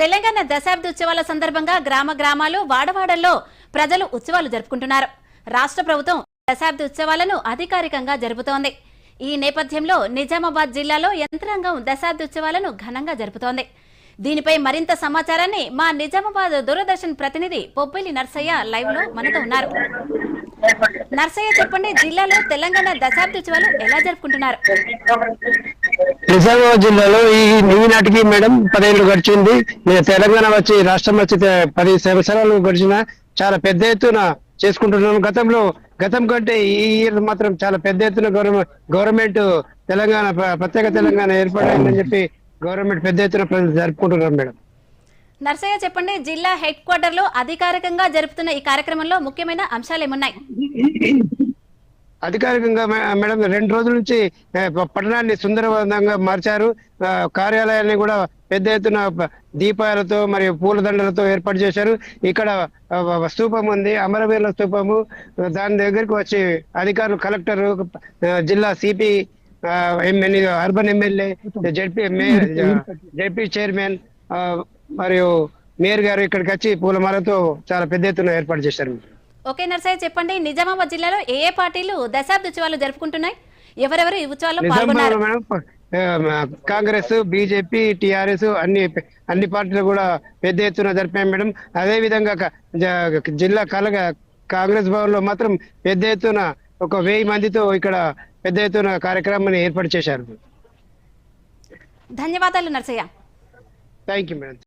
తెలంగాణ దశాబ్ది ఉత్సవాల సందర్భంగా గ్రామ గ్రామాలు వాడవాడల్లో ప్రజలు ఉత్సవాలు జరుపుకుంటున్నారు. రాష్ట్ర ప్రభుత్వం దశాబ్ది ఉత్సవాలను అధికారికంగా జరుపుతోంది. ఈ నేపథ్యంలో నిజామాబాద్ జిల్లాలో యంత్రాంగం దశాబ్ది ఉత్సవాలను ఘనంగా జరుపుతోంది. దీనిపై మరింత సమాచారాన్ని మా నిజామాబాద్ దూరదర్శన్ ప్రతినిధి పొప్పిలి నర్సయ్య లైవ్లో మనతో ఉన్నారు. నర్సయ్య చెప్పండి జిల్లాలో తెలంగాణ దశాబ్ది ఉత్సవాలు ఎలా జరుపుకుంటున్నారు? నిజామాబాద్ జిల్లాలో ఈ నాటికి మేడం పదేళ్ళు గడిచింది. నేను తెలంగాణ వచ్చి రాష్ట్రం వచ్చి పది సంవత్సరాలు గడిచిన చాలా పెద్ద ఎత్తున చేసుకుంటున్నాను గతంలో గతం కంటే ఈ ఇయర్ మాత్రం చాలా పెద్ద ఎత్తున గవర్నమెంట్ గవర్నమెంట్ తెలంగాణ ప్రత్యేక తెలంగాణ ఏర్పడిందని చెప్పి గవర్నమెంట్ పెద్ద ఎత్తున ప్రజలు జరుపుకుంటున్నారు మేడం. నర్సయ్య చెప్పండి జిల్లా హెడ్ క్వార్టర్లో అధికారికంగా జరుపుతున్న ఈ కార్యక్రమంలో ముఖ్యమైన అంశాలు ఏమున్నాయి అధికారికంగా మేడం రెండు రోజుల నుంచి పట్టణాన్ని సుందరవంతంగా మార్చారు. కార్యాలయాన్ని కూడా పెద్ద ఎత్తున దీపాలతో మరియు పూలదండలతో ఏర్పాటు చేశారు. ఇక్కడ స్తూపం ఉంది అమరవీరుల స్తూపము దాని దగ్గరికి వచ్చి అధికారులు కలెక్టర్ జిల్లా CP urban MLA ZP ZP chairman మరియు మేయర్ గారు ఇక్కడికి వచ్చి పూలమాలతో చాలా పెద్ద ఎత్తున ఏర్పాటు చేశారు. ఓకే నర్సయ్య చెప్పండి. నిజామాబాద్ జిల్లాలో ఏ ఏ పార్టీలు దశాబ్ది ఉత్సవాలు జరుపుకుంటున్నాయి? ఎవరెవరు ఈ ఉత్సవాల్లో పాల్గొన్నారు? కాంగ్రెస్ బీజేపీ టిఆర్ఎస్ అన్ని అన్ని పార్టీలు కూడా పెద్ద ఎత్తున జరిపాయి మేడం. అదే విధంగా జిల్లా కలగ కాంగ్రెస్ భవన్లో మాత్రం పెద్ద ఎత్తున ఒక వెయ్యి మందితో ఇక్కడ పెద్ద ఎత్తున కార్యక్రమాన్ని ఏర్పాటు చేశారు. ధన్యవాదాలు నర్సయ్య. Thank you madam